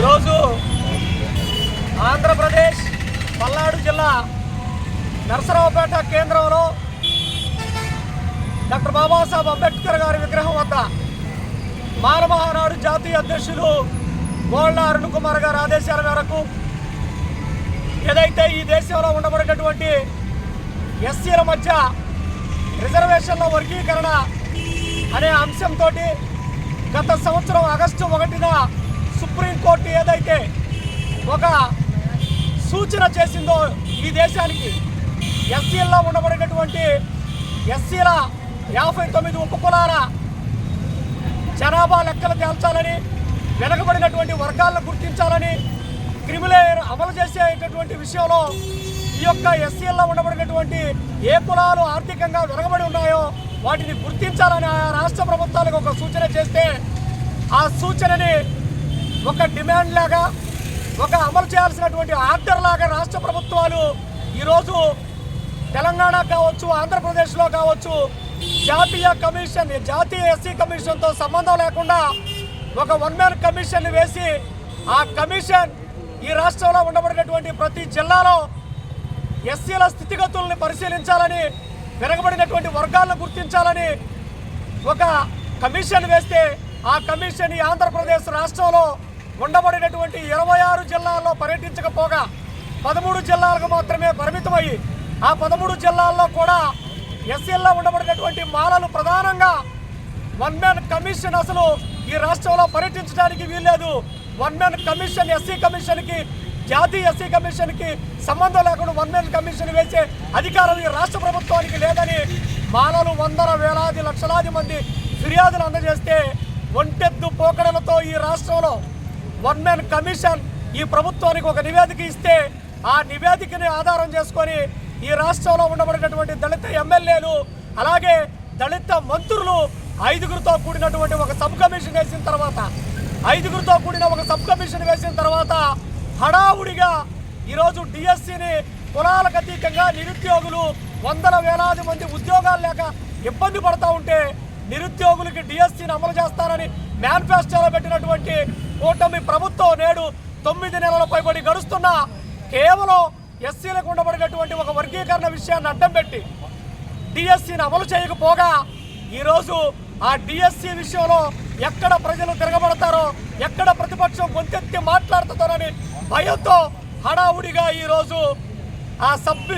ఈరోజు ఆంధ్రప్రదేశ్ పల్నాడు జిల్లా నరసరావుపేట కేంద్రంలో డాక్టర్ బాబాసాహెబ్ అంబేద్కర్ గారి విగ్రహం వద్ద మానమహానాడు జాతీయ అధ్యక్షులు గోళ్ళ అరుణ్ కుమార్ గారి ఆదేశాల మేరకు ఏదైతే ఈ దేశంలో ఉండబడినటువంటి ఎస్సీల మధ్య రిజర్వేషన్ల వర్గీకరణ అనే అంశంతో గత సంవత్సరం ఆగస్టు ఒకటిన సుప్రీంకోర్టు ఏదైతే ఒక సూచన చేసిందో ఈ దేశానికి ఎస్సీల్లో ఉండబడినటువంటి ఎస్సీల యాభై తొమ్మిది ఉపకులాల జనాభా లెక్కలు తేల్చాలని వెనకబడినటువంటి వర్గాలను గుర్తించాలని క్రిమిలేయర్ అమలు చేసేటటువంటి విషయంలో ఈ యొక్క ఎస్సీల్లో ఉండబడినటువంటి ఏ కులాలు ఆర్థికంగా వెనకబడి ఉన్నాయో వాటిని గుర్తించాలని రాష్ట్ర ప్రభుత్వాలకు ఒక సూచన చేస్తే ఆ సూచనని ఒక డిమాండ్ లాగా ఒక అమలు చేయాల్సినటువంటి ఆర్డర్ లాగా రాష్ట్ర ప్రభుత్వాలు ఈరోజు తెలంగాణ కావచ్చు ఆంధ్రప్రదేశ్లో కావచ్చు జాతీయ కమిషన్ జాతీయ ఎస్సీ కమిషన్తో సంబంధం లేకుండా ఒక వన్ మ్యాన్ కమిషన్ వేసి ఆ కమిషన్ ఈ రాష్ట్రంలో ఉండబడినటువంటి ప్రతి జిల్లాలో ఎస్సీల స్థితిగతుల్ని పరిశీలించాలని వెనకబడినటువంటి వర్గాలను గుర్తించాలని ఒక కమిషన్ వేస్తే ఆ కమిషన్ ఈ ఆంధ్రప్రదేశ్ రాష్ట్రంలో ఉండబడినటువంటి ఇరవై ఆరు జిల్లాల్లో పర్యటించకపోగా పదమూడు జిల్లాలకు మాత్రమే పరిమితమయ్యి ఆ పదమూడు జిల్లాల్లో కూడా ఎస్సీల్లో ఉండబడినటువంటి మాలలు ప్రధానంగా వన్ మ్యాన్ కమిషన్ అసలు ఈ రాష్ట్రంలో పర్యటించడానికి వీల్లేదు. వన్ మ్యాన్ కమిషన్ ఎస్సీ కమిషన్కి జాతీయ ఎస్సీ కమిషన్కి సంబంధం లేకుండా వన్ మ్యాన్ కమిషన్ వేసే అధికారం ఈ రాష్ట్ర ప్రభుత్వానికి లేదని మాలలు వందల వేలాది లక్షలాది మంది ఫిర్యాదులు అందజేస్తే ఒంటెద్దు పోకడలతో ఈ రాష్ట్రంలో వన్ మ్యాన్ కమిషన్ ఈ ప్రభుత్వానికి ఒక నివేదిక ఇస్తే ఆ నివేదికని ఆధారం చేసుకొని ఈ రాష్ట్రంలో ఉండబడినటువంటి దళిత ఎమ్మెల్యేలు అలాగే దళిత మంత్రులు ఐదుగురితో కూడినటువంటి ఒక సబ్ కమిషన్ వేసిన తర్వాత ఐదుగురితో కూడిన ఒక సబ్ కమిషన్ వేసిన తర్వాత హడావుడిగా ఈరోజు డిఎస్సిని కులాలకు అతీతంగా నిరుద్యోగులు వందల వేలాది మంది ఉద్యోగాలు లేక ఇబ్బంది పడతా ఉంటే నిరుద్యోగులకి డిఎస్సిని అమలు చేస్తారని మేనిఫెస్టోలో పెట్టినటువంటి కూటమి ప్రభుత్వం నేడు తొమ్మిది నెలల పైబడి గడుస్తున్న కేవలం ఎస్సీలకు ఉండబడినటువంటి ఒక వర్గీకరణ విషయాన్ని అడ్డం పెట్టి డిఎస్సిని అమలు చేయకపోగా ఈరోజు ఆ డిఎస్సీ విషయంలో ఎక్కడ ప్రజలు తిరగబడతారో ఎక్కడ ప్రతిపక్షం గొంతెత్తి మాట్లాడుతారని భయంతో హడావుడిగా ఈరోజు ఆ సబ్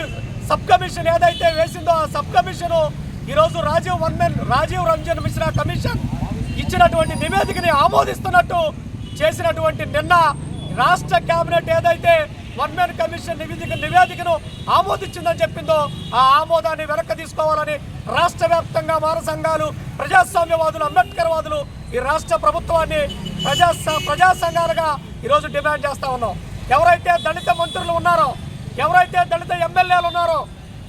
సబ్ కమిషన్ ఏదైతే వేసిందో ఆ సబ్ కమిషన్ ఈరోజు రాజీవ్ వర్మన్ రాజీవ్ రంజన్ మిశ్రా కమిషన్ ఇచ్చినటువంటి నివేదికని ఆమోదిస్తున్నట్టు చేసినటువంటి నిన్న రాష్ట్ర కేబినెట్ ఏదైతే వన్ మ్యాన్ కమిషన్ నివేదిక నివేదికను ఆమోదించిందని చెప్పిందో ఆ ఆమోదాన్ని వెనక్కి తీసుకోవాలని రాష్ట్ర వ్యాప్తంగా మాన సంఘాలు ప్రజాస్వామ్యవాదులు అంబేద్కర్ వాదులు ఈ రాష్ట్ర ప్రభుత్వాన్ని ప్రజా ప్రజా సంఘాలుగా ఈరోజు డిమాండ్ చేస్తా ఉన్నాం. ఎవరైతే దళిత మంత్రులు ఉన్నారో ఎవరైతే దళిత ఎమ్మెల్యేలు ఉన్నారో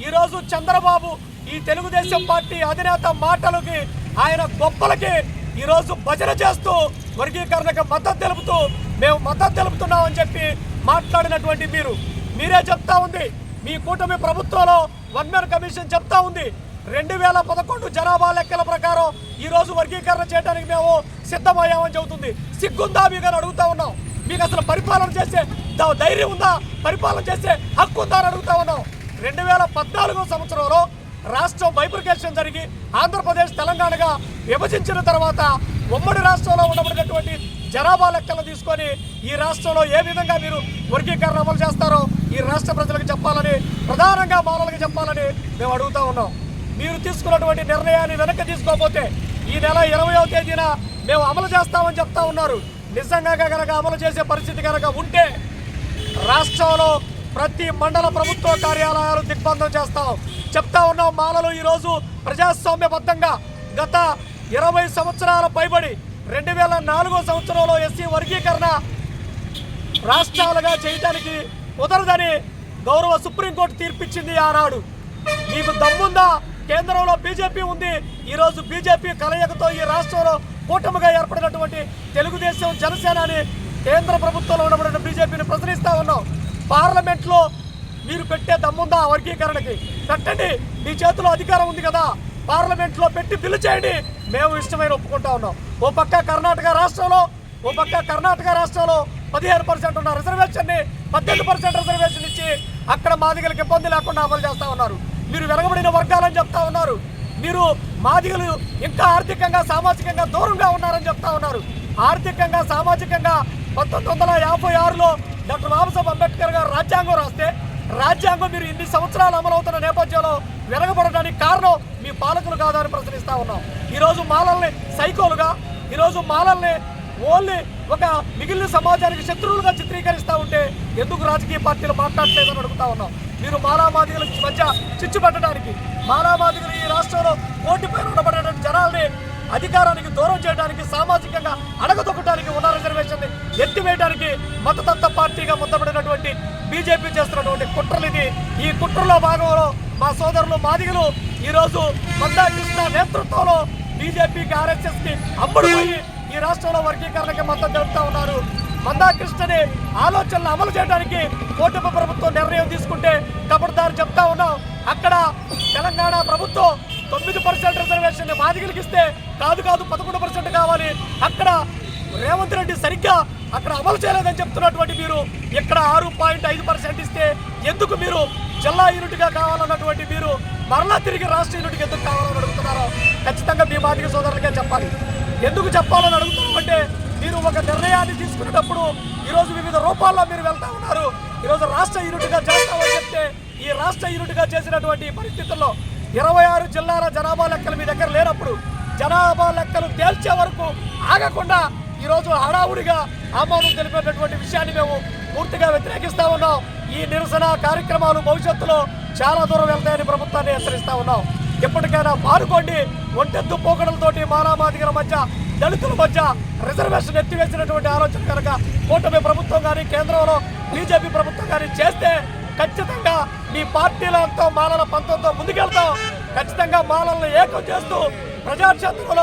ఈరోజు చంద్రబాబు ఈ తెలుగుదేశం పార్టీ అధినేత మాటలకి ఆయన గొప్పలకి ఈరోజు భజన చేస్తూ వర్గీకరణకు మద్దతు తెలుపుతూ మేము మద్దతు తెలుపుతున్నామని చెప్పి మాట్లాడినటువంటి మీరు. మీరే చెప్తా ఉంది. మీ కూటమి ప్రభుత్వంలో వన్ మ్యాన్ కమిషన్ చెప్తా ఉంది. రెండు వేల పదకొండు జనాభా లెక్కల ప్రకారం ఈరోజు వర్గీకరణ చేయడానికి మేము సిద్ధమయ్యామని చెబుతుంది. సిగ్గుందా మీకు అని అడుగుతా ఉన్నాం. మీకు అసలు పరిపాలన చేసే ధైర్యం ఉందా? పరిపాలన చేసే హక్కు ఉందా అని అడుగుతా ఉన్నాం. రెండు వేల పద్నాలుగో సంవత్సరంలో రాష్ట్రం బైబ్రికేషన్ జరిగి ఆంధ్రప్రదేశ్ తెలంగాణగా విభజించిన తర్వాత ఉమ్మడి రాష్ట్రంలో ఉండబడినటువంటి జనాభా లెక్కలు తీసుకొని ఈ రాష్ట్రంలో ఏ విధంగా మీరు వర్గీకరణ అమలు చేస్తారో ఈ రాష్ట్ర ప్రజలకు చెప్పాలని ప్రధానంగా మానవులకు చెప్పాలని మేము అడుగుతా ఉన్నాం. మీరు తీసుకున్నటువంటి నిర్ణయాన్ని వెనక్కి తీసుకోకపోతే ఈ నెల ఇరవయో తేదీన మేము అమలు చేస్తామని చెప్తా ఉన్నారు. నిజంగా కనుక అమలు చేసే పరిస్థితి కనుక ఉంటే రాష్ట్రంలో ప్రతి మండల ప్రభుత్వ కార్యాలయాలు దిగ్బంధం చేస్తాం. చెప్తా ఉన్నాం మాలలు ఈరోజు ప్రజాస్వామ్యబద్ధంగా గత ఇరవై సంవత్సరాల పైబడి రెండు వేల నాలుగో సంవత్సరంలో ఎస్సీ వర్గీకరణ రాష్ట్రాలుగా చేయడానికి కుదరదని గౌరవ సుప్రీంకోర్టు తీర్పిచ్చింది ఆనాడు. మీకు దమ్ముందా? కేంద్రంలో బీజేపీ ఉంది. ఈరోజు బీజేపీ కలయికతో ఈ రాష్ట్రంలో కూటమిగా ఏర్పడినటువంటి తెలుగుదేశం జనసేనని కేంద్ర ప్రభుత్వంలో ఉన్నటువంటి బీజేపీని ప్రశ్నిస్తా ఉన్నాం. పార్లమెంట్లో మీరు పెట్టే దమ్ముందా వర్గీకరణకి? పెట్టండి. మీ చేతిలో అధికారం ఉంది కదా. పార్లమెంట్లో పెట్టి బిల్లు చేయండి మేము ఇష్టమైన ఒప్పుకుంటా ఉన్నాం. ఓ పక్క కర్ణాటక రాష్ట్రంలో ఓ పక్క కర్ణాటక రాష్ట్రంలో పదిహేను పర్సెంట్ ఉన్న రిజర్వేషన్ని పద్దెనిమిది పర్సెంట్ రిజర్వేషన్ ఇచ్చి అక్కడ మాదిగలకు ఇబ్బంది లేకుండా అమలు చేస్తూ ఉన్నారు. మీరు వెనకబడిన వర్గాలని చెప్తా ఉన్నారు. మీరు మాదిగలు ఇంకా ఆర్థికంగా సామాజికంగా దూరంగా ఉన్నారని చెప్తా ఉన్నారు. ఆర్థికంగా సామాజికంగా పంతొమ్మిది వందల యాభై ఆరులో డాక్టర్ బాబాసాహెబ్ అంబేద్కర్ గారు రాజ్యాంగం రాస్తే రాజ్యాంగం మీరు ఇన్ని సంవత్సరాలు అమలవుతున్న నేపథ్యంలో వెనకబడడానికి కారణం మీ పాలకులు కాదని ప్రశ్నిస్తా ఉన్నాం. ఈరోజు మాలల్ని సైకోలుగా ఈరోజు మాలల్ని ఓన్లీ ఒక మిగిలిన సమాజానికి శత్రువులుగా చిత్రీకరిస్తూ ఉంటే ఎందుకు రాజకీయ పార్టీలు మాట్లాడలేదని అడుగుతా ఉన్నాం. మీరు మాలామాదిగల మధ్య చిచ్చు పెట్టడానికి మాలామాదిగలు ఈ రాష్ట్రంలో పోటీపై ఉండబడేటువంటి జనాల్ని అధికారానికి దూరం చేయడానికి సామాజికంగా అడగదొక్కడానికి ఉన్న రిజర్వేషన్ ఎత్తివేయడానికి మతతత్వ పార్టీగా ముద్దబడినటువంటి బీజేపీ చేస్తున్నటువంటి కుట్రలు ఇది. ఈ కుట్రలో భాగంలో మా సోదరులు మాదిగలు ఈరోజు మందా కృష్ణ నేతృత్వంలో బీజేపీకి ఆర్ఎస్ఎస్కి అమ్ముడుపోయి ఈ రాష్ట్రంలో వర్గీకరణకి మద్దతు తెలుపుతా ఉన్నారు. మందాకృష్ణని ఆలోచనలు అమలు చేయడానికి కూటమి ప్రభుత్వం నిర్ణయం తీసుకుంటే కబడ్దారు చెప్తా ఉన్నాం. అక్కడ తెలంగాణ ప్రభుత్వం తొమ్మిది పర్సెంట్ రిజర్వేషన్ బాధికులకి ఇస్తే కాదు కాదు పదకొండు పర్సెంట్ కావాలి. అక్కడ రేవంత్ రెడ్డి సరిగ్గా అక్కడ అమలు చేయలేదని చెప్తున్నటువంటి మీరు ఇక్కడ ఆరు పాయింట్ ఐదు పర్సెంట్ ఇస్తే ఎందుకు మీరు జిల్లా యూనిట్గా కావాలన్నటువంటి మీరు మరలా తిరిగి రాష్ట్ర యూనిట్కి ఎందుకు కావాలని అడుగుతున్నారో ఖచ్చితంగా మీ మాదిగ సోదరులకే చెప్పాలి. ఎందుకు చెప్పాలని అడుగుతున్నామంటే మీరు ఒక నిర్ణయాన్ని తీసుకునేటప్పుడు ఈరోజు వివిధ రూపాల్లో మీరు వెళ్తా ఉన్నారు. ఈరోజు రాష్ట్ర యూనిట్గా చేస్తామని చెప్తే ఈ రాష్ట్ర యూనిట్గా చేసినటువంటి పరిస్థితుల్లో ఇరవై ఆరు జిల్లాల జనాభా లెక్కలు మీ దగ్గర లేనప్పుడు జనాభా లెక్కలు తేల్చే వరకు ఆగకుండా ఈరోజు హడావుడిగా ఆమోదం తెలిపేటటువంటి విషయాన్ని మేము పూర్తిగా వ్యతిరేకిస్తా ఉన్నాం. ఈ నిరసన కార్యక్రమాలు భవిష్యత్తులో చాలా దూరం వెళ్తాయని ప్రభుత్వాన్ని హెచ్చరిస్తూ ఉన్నాం. ఎప్పటికైనా మారుకోండి ఒంటెద్దు పోకడలతోటి మానామాదిగల మధ్య దళితుల మధ్య రిజర్వేషన్ ఎత్తివేసినటువంటి ఆలోచన కనుక కూటమి ప్రభుత్వం కానీ కేంద్రంలో బీజేపీ ప్రభుత్వం కానీ చేస్తే ఖచ్చితంగా మీ పార్టీలతో మాలల పంతంతో ముందుకెళ్తాం. ఖచ్చితంగా మాలలను ఏకం చేస్తూ ప్రజాక్షేత్రంలో